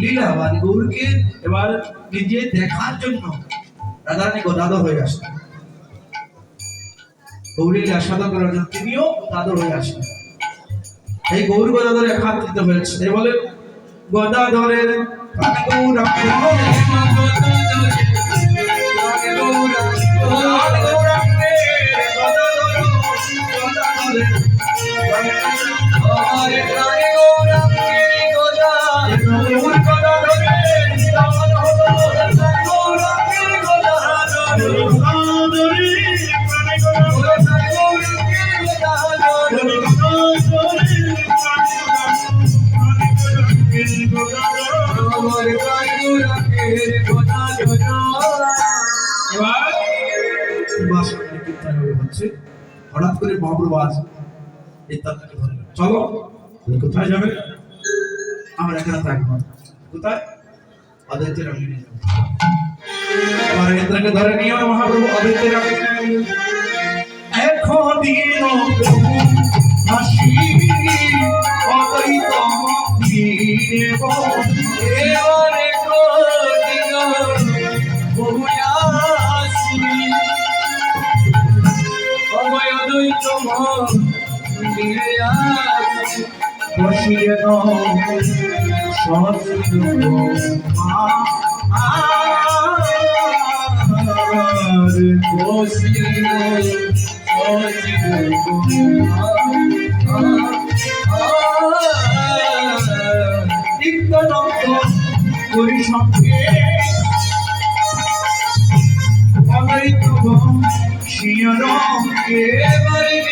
লীলা মানে গৌরকে এবার নিজে দেখার জন্য রাধারানী গদাধর হয়ে আসেন গৌরীর আস্বাদন করার জন্য তিনিও দাদর হয়ে আসেন এই গৌর গদাধর একাত্রিত হয়েছে এই বলে গদাধরের প্রাণ হঠাৎ করে আজ এই তত্ত্বকে ধরলেন চলো কোথায় যাবে? আমরা এখানে থাকব। কোথায়? অদ্বৈতের নিয়ে ধরে নিয়ে মহাপ্রভু, অদ্বৈতের এখন দিন বসিয়ে করি সঙ্গে অদ্বৈত শিয়রঙ্গে এবারে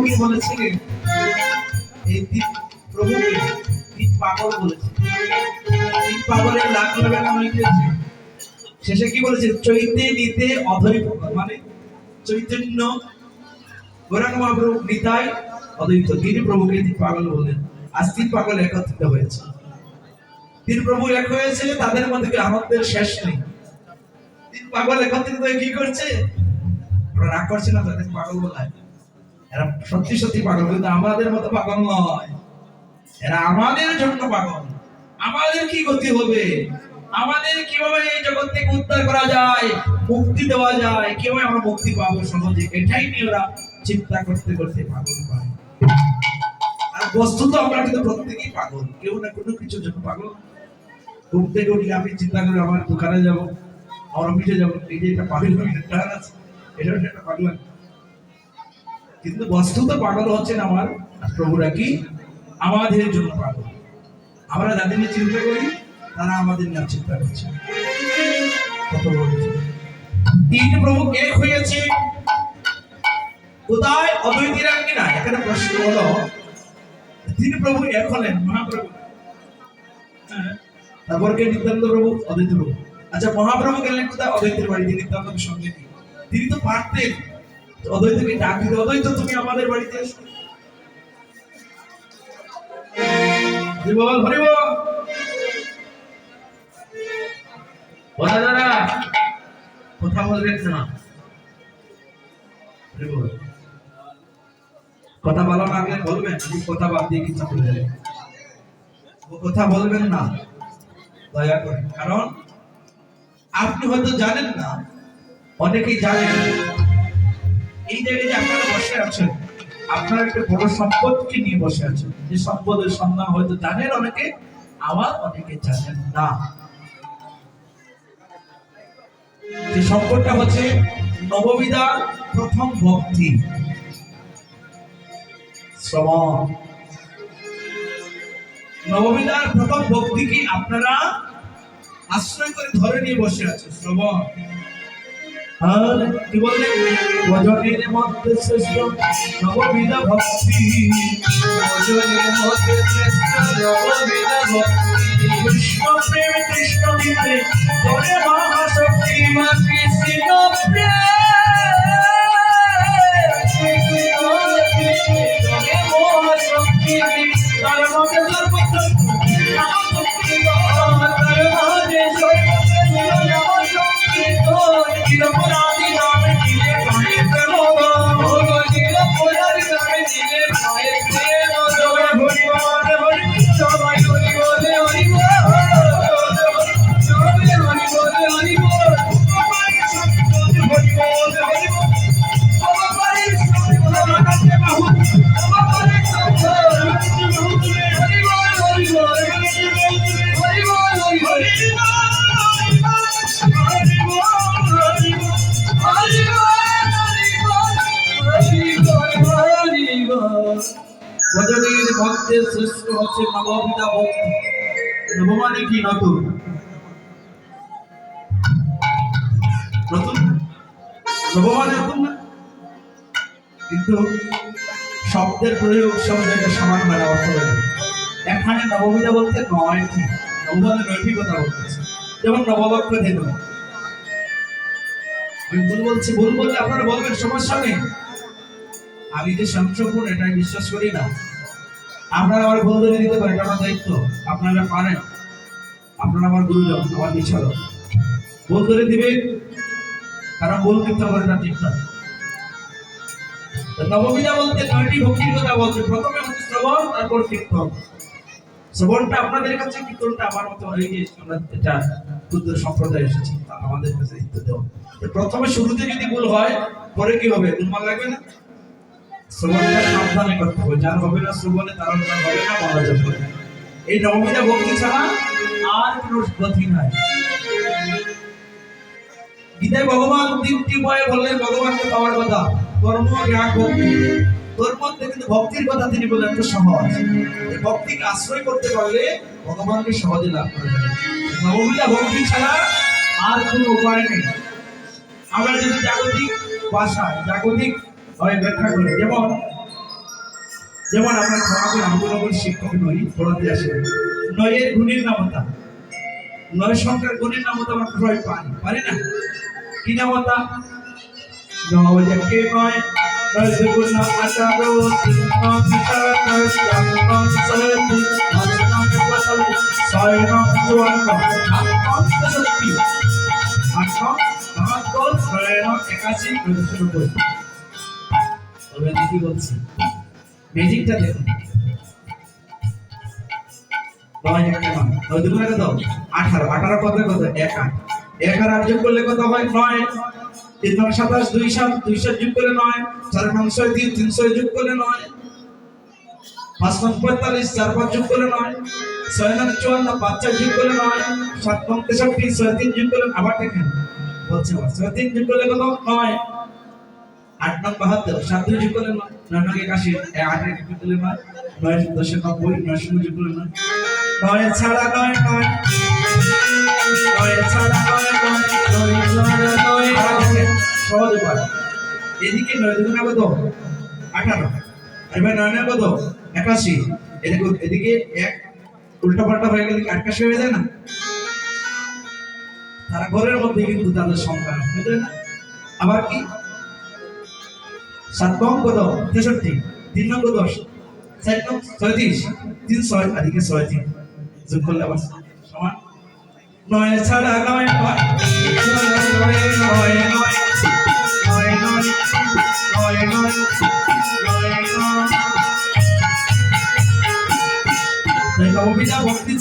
নারদ ভক্তি বলেছিলেন। এই তিন প্রভুকে তিন পাগল বলেছে। তিন পাগলের লাখ লাখ শেষে কি বলেছে? চৈতে নিতে মানে চৈতন্য মহাপ্রভু নিতাই অদ্বৈত। তিনি প্রভুকে তিন পাগল বললেন। আজ তিন পাগল একত্রিত হয়েছে। তিন প্রভু এক হয়েছে, তাদের মধ্যে আনন্দের শেষ নেই। তিন পাগল একত্রিত হয়ে কি করছে? রাগ করছে না তাদের পাগল বলায়। এরা সত্যি সত্যি পাগল, কিন্তু আমাদের মতো পাগল নয়। এরা আমাদের জন্য পাগল। আমাদের কি গতি হবে? আমাদের কীভাবে এই জগৎ থেকে উদ্ধার করা যায়, মুক্তি দেওয়া যায়? কীভাবে আমরা মুক্তি পাবো সহজে? এটাই নিয়ে ওরা চিন্তা করতে করতে পাগল পায় আর বস্তুত আমরা কিন্তু প্রত্যেকেই পাগল। কেউ না কোনো কিছুর জন্য পাগল। ঘুম থেকে আমি চিন্তা করি, আমার দোকানে যাব, আমার অফিসে যাব। এই যে এটা পাগল একটা আছে এটা একটা পাগল কিন্তু বস্তুত পাগল হচ্ছেন আমার প্রভুরা কি? আমাদের জন্য পাগল। আমরা যাদের নিয়ে চিন্তা করি, তারা আমাদের নিয়ে চিন্তা করছে। তিন প্রভু এক হয়েছে। কোথায়? অদ্বৈতীরা কি না? এখানে প্রশ্ন হলো, তিন প্রভু এক হলেন, মহাপ্রভু। হ্যাঁ। তারপর কে? নিত্যানন্দ প্রভু, অদ্বৈত প্রভু। আচ্ছা মহাপ্রভু গেলেন কোথায়? অদ্বৈতের বাড়িতে, নিত্যানন্দের সঙ্গে। তিনি তো পারতেন। অদ্বৈত তুমি আমাদের বাড়িতে এসো। কথা বলবেন না। কথা বলা না আগে বলবেন কথা বাদ দিয়ে কিছু বলে ও কথা বলবেন না, দয়া করে। কারণ আপনি হয়তো জানেন না, অনেকেই জানেন এই জায়গায় যে আপনারা বসে আছেন, আপনার একটা বড় সম্পদকে নিয়ে বসে আছেন। যে সম্পদের সন্ধান হয়তো জানেন অনেকে, আবার অনেকে জানেন না। যে সম্পদটা হচ্ছে প্রথম ভক্তি। নববিদার প্রথম ভক্তি কি আপনারা আশ্রয় করে ধরে নিয়ে বসে আছে শ্রবণ আর কি বলে ভজনের মধ্যে শ্রেষ্ঠ, নববিধা ভক্তি। ভজনের মধ্যে শ্রেষ্ঠ, নববিধা ভক্তি। কৃষ্ণ প্রেম, কৃষ্ণ মিলে করে মহাশক্তি মা শ্রেষ্ঠ হচ্ছে মানে কি মানে শব্দের প্রয়োগ সব জায়গায় সমান হয় না অর্থ এখানে বলতে নবমানে নয়টি কথা বলতেছে। যেমন নববাক্য ধেনু। আমি ভুল বলছি? ভুল বললে আপনারা বলবেন সমস্যা নেই। আমি যে সংশোধন এটাই বিশ্বাস করি না। আপনারা আমার ভুল ধরে দিতে পারেন আমার দায়িত্ব। আপনারা পারেন। আপনারা আমার গুরুজন আমার বিচারক ভুল ধরে দিবেন কারণ ভুল কিন্তু আমার এটা ঠিক না। তো নবমীরা বলতে নয়টি ভক্তির কথা বলছে প্রথমে হচ্ছে শ্রবণ, তারপর কীর্তন। শ্রবণটা আপনাদের কাছে, কীর্তনটা আমার মতো এই যে আমরা এটা ক্ষুদ্র সম্প্রদায় আমাদের কাছে দায়িত্ব দেওয়া প্রথমে শুরুতে যদি ভুল হয়, পরে কি হবে? দুর্মাল লাগবে না? শ্রবণটা সাবধানে করতে হবে। যার হবে না শ্রবণে, তার হবে না মারা যাবে এই নবমীরা ভক্তি ছাড়া আর কোনো গতি নাই। গীতায় ভগবান তিনটি উপায়ে বললেন, ভগবানকে পাওয়ার কথা, কর্ম, জ্ঞান, ভক্তি। তোর মধ্যে কিন্তু ভক্তির কথা তিনি বললেন তো সহজ। ভক্তিকে আশ্রয় করতে পারলে ভগবানকে সহজে লাভ করা যাবে। নবমীরা ভক্তি ছাড়া আর কোনো উপায় নেই। আমরা যদি জাগতিক ভাষায়, জাগতিক হয় ব্যাখ্যা করে যেমন যেমন আমরা ক্ষমা করে শিক্ষক নই পড়াতে আসে নয়ের গুণের নামতা নয় সংখ্যার গুণের নামতা আমরা ক্রয় পান পারি না কি নামতা নয়কে নয় নয় বলছি ম্যাজিকটা এক আট। করলে নয়। সাতাশ করলে নয়। নয়। পাঁচ পঁয়তাল্লিশ, চার পাঁচ নয়। পাঁচ নয়। সাত তিন আবার দেখেন। বলছে তিন যোগ করলে নয়। আট বাহাত্তর করলে নয়। নয় নং? একাশি নয় দশে নব্বই এদিকে নয় কত? আঠারো। এবার নয় কত? একাশি। এদিকে এদিকে এক উল্টা পাল্টা হয়ে গেলে আটকাশি হয়ে যায় না? তারা ঘরের মধ্যে কিন্তু তাদের সংখ্যা বুঝলেন না। আবার কি? সাত নং তেষট্টি। তিন নং দশ চার নং ছয়ত্রিশ। তিন ছয়, আদিকে ছয় তিন যোগ করলে আবার সমান। নয় ছাড়া নয় নয় নয় নয়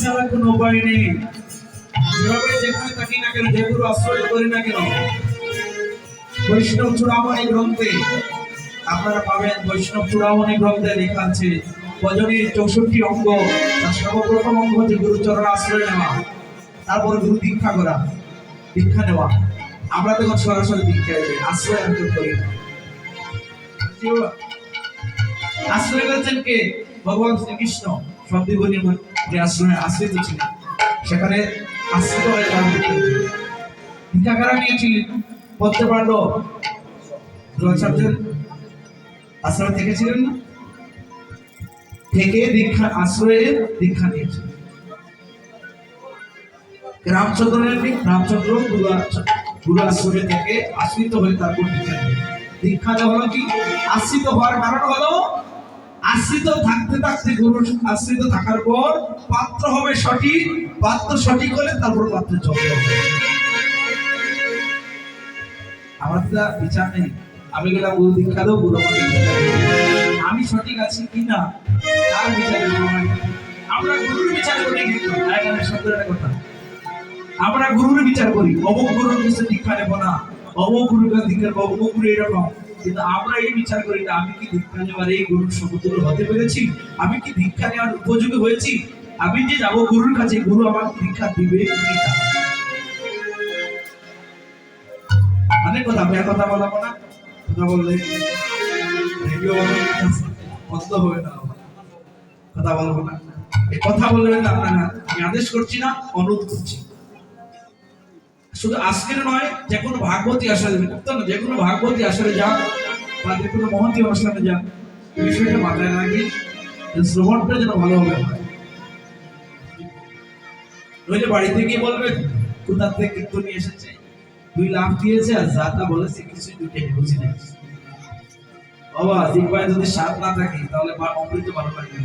ছাড়া কোনো উপায় নেই। যেভাবে যেখানে থাকি না কেন, যেগুলো আশ্রয় করি না কেন, বৈষ্ণব চূড়ামণি গ্রন্থে আপনারা পাবেন বৈষ্ণব চূড়ামণি গ্রন্থে লেখা আছে, ভজনের চৌষট্টি অঙ্গ, তার সর্বপ্রথম অঙ্গ হচ্ছে গুরুচরণ আশ্রয় নেওয়া, তারপর গুরু দীক্ষা করা, দীক্ষা নেওয়া। আমরা তখন সরাসরি দীক্ষায় যাই আশ্রয় আমি করি? আশ্রয় করেছেন কে? ভগবান শ্রীকৃষ্ণ। সন্দীপনীর যে আশ্রমে আশ্রিত ছিলেন। সেখানে আশ্রিত হয়ে দীক্ষা কারা নিয়েছিলেন? পদ্ম পাণ্ডব দ্রোণাচার্যের আশ্রমে থেকেছিলেন না? থেকে দীক্ষা, আশ্রয়ে দীক্ষা নিয়েছিলেন রামচন্দ্র নেননি রামচন্দ্র গুরু গুরু আশ্রমে থেকে আশ্রিত হওয়ার কারণ হলো, আশ্রিত থাকতে থাকতে আশ্রিত থাকার পর পাত্র হবে সঠিক, পাত্র সঠিক হলে তারপর পাত্র যত্ন হবে। আমার তো বিচার নেই। আমি গেলাম গুরু দীক্ষা দেবো গুরু আমি সঠিক আছি কি না, তার বিচার আমরা গুরুর বিচার করি কিন্তু। এখানে শব্দের একটা কথা। আমরা গুরুর বিচার করি। অমুক গুরুর কাছে দীক্ষা নেব না। অমুক গুরুর কাছে দীক্ষা নেব, অমুক গুরু এরকম। কিন্তু আমরা এই বিচার করি না আমি কি দীক্ষা নেওয়ার এই গুরুর সমতুল্য হতে পেরেছি? আমি কি দীক্ষা নেওয়ার উপযোগী হয়েছি? আমি যে যাব গুরুর কাছে, গুরু আমাকে দীক্ষা দিবে কি না? অনেক কথা, আমি কথা বলাবো না। কথা বললে হবে না কথা বলব না। কথা না, আমি আদেশ করছি না, অনুরোধ করছি। শুধু আজকের নয়, যে কোনো ভাগবতী আসরে কীর্তন যে কোনো ভাগবতী যান বা যে কোনো অনুষ্ঠানে যান। বিষয়টা মাথায় রাখি শ্রবণটা যেন ভালোভাবে হয়। নইলে বাড়িতে গিয়ে বলবেন কোথার থেকে কীর্তন নিয়ে এসেছে? দুই লাভ দিয়েছে আর যা তা বলেছে কিছু দুইটাই বুঝি নাই। বাবা যদি না থাকে, তাহলে অমৃত ভালো লাগবে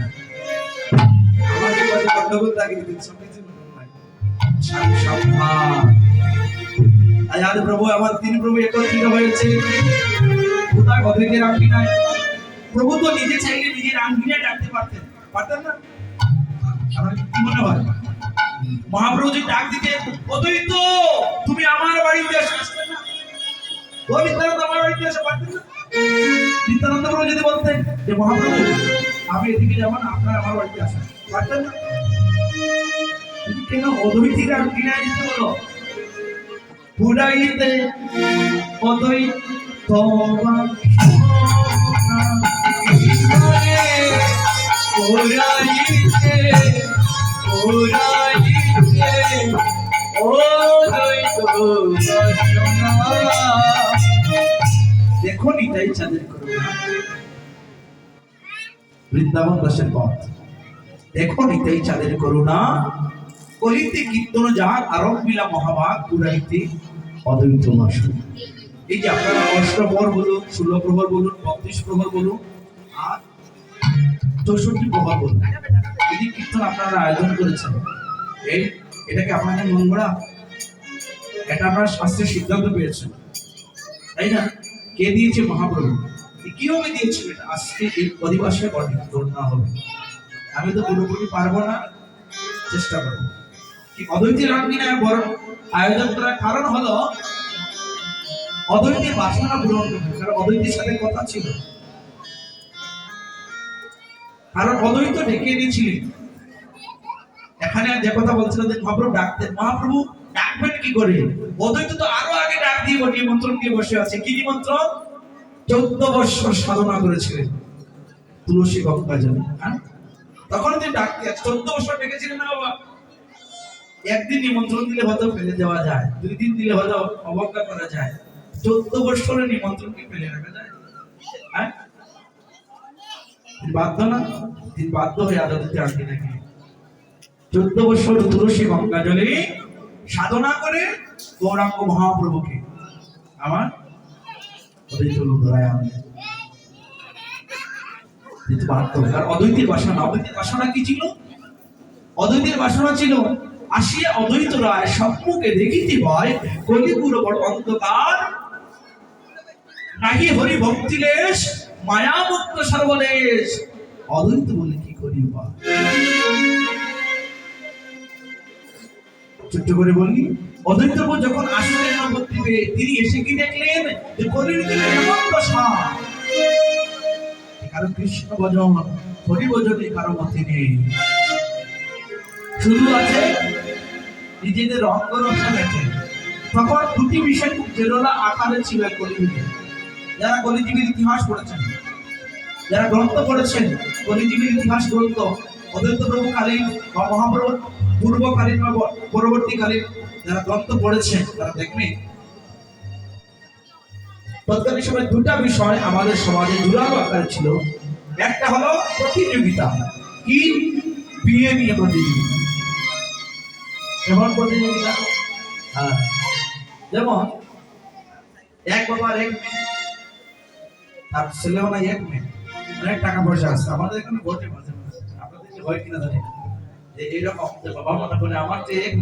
কোথায় প্রভু তো নিজে চাইলে নিজের রামকিনায় ডাকতে পারতেন। পারতেন না? আমার কি মনে হয়? মহাপ্রভু যে ডাক দিতে অদ্বৈত তুমি আমার বাড়িতে আসবে নিত্যানন্দ করুণা বৃন্দাবন দাসের পথ। দেখো নিতাই চাঁদের করুণা, কলিতে কীর্তন যার আরম্ভিলা মহাভাগ পুরাইতে অদ্বৈত ভাষণ এই যে আপনারা অষ্টপ্রহর বলুন, ষোলো প্রহর বলুন, বত্রিশ প্রহর বলুন, আর চৌষট্টি প্রহর বলুন। এই কীর্তন আপনারা আয়োজন করেছেন, এই এটাকে আপনাদের মন গড়া, এটা আপনারা শাস্ত্রের সিদ্ধান্ত পেয়েছেন। তাই না? কে দিয়েছে মহাপ্রভু? কীভাবে দিয়েছিল এটা? আজকে এই অধিবাসে গণনা হবে। আমি তো পুরোপুরি পারব না, চেষ্টা করব। অদ্বৈতের রামকিনা বড় আয়োজন করার কারণ হলো, অদ্বৈতের বাসনা পূরণ করতে। কারণ অদ্বৈতের সাথে কথা ছিল। কারণ অদ্বৈত ডেকে এনেছিলেন। এখানে যে কথা বলছিলেন যে মহাপ্রভু, ডাকতেন, মহাপ্রভু ডাকবেন কি করে? অদ্বৈত তো আরও আগে ডাক দিয়ে নিমন্ত্রণ দিয়ে বসে আছে। কি নিমন্ত্রণ চোদ্দ বছর সাধনা করেছিলেন। তুলসী গঙ্গা জল হ্যাঁ? তখন তিনি ডাকতে চোদ্দ বছর ডেকেছিলেন না বাবা? একদিন নিমন্ত্রণ দিলে হয়তো ফেলে দেওয়া যায়। দুই দিন দিলে হয়তো অবজ্ঞা করা যায়। চোদ্দ বছরের নিমন্ত্রণ কি ফেলে রাখা যায়? হ্যাঁ? বাধ্য না? তিনি বাধ্য হয়ে আদালতে আনতে নাকি চোদ্দ বছর তুলসী গঙ্গা জলে সাধনা করে গৌরাঙ্গ মহাপ্রভুকে। আমার অদ্বৈতের বাসনা অদ্বৈতের বাসনা কি ছিল? অদ্বৈতের বাসনা ছিল, আসিয়া অদ্বৈত রায় সম্মুখে দেখিতে ভয় কলিপুর অন্ধকার। নাহি হরি ভক্তিলেশ মায়ামুক্ত সর্বলেশ। অদ্বৈত বলে কি করিব? ছোট্ট করে বলি। অদ্বৈত যখন আসলে তিনি এসে কি দেখলেন? যে এমন দশা কারও কৃষ্ণ ভজন হরি কারও মতে নেই। আছে নিজেদের অঙ্গ রক্ষা দেখে। তখন দুটি বিষয় খুব জেরোলা আকারে ছিল কলিযুগে। যারা কলিযুগের ইতিহাস পড়েছেন, যারা গ্রন্থ পড়েছেন, কলিযুগের ইতিহাস গ্রন্থ অদ্বৈত প্রভু কালীন বা মহাপ্রভু পূর্বকালীন বা পরবর্তীকালীন যারা গ্রন্থ পড়েছেন, তারা দেখবেন তৎকালীন সময় দুটা বিষয় আমাদের সমাজে জোরালো আকারে ছিল। একটা হলো প্রতিযোগিতা, কি বিয়ে নিয়ে প্রতিযোগিতা? কেমন প্রতিযোগিতা? হ্যাঁ। যেমন, এক বাবার এক মেয়ে, তার ছেলেও নাই এক মেয়ে। অনেক টাকা পয়সা আছে। আমাদের এখানে ঘটে মাঝে মাঝে। আপনাদের হয় কিনা জানি না। এইরকম বাবা মনে করে আমার যে এক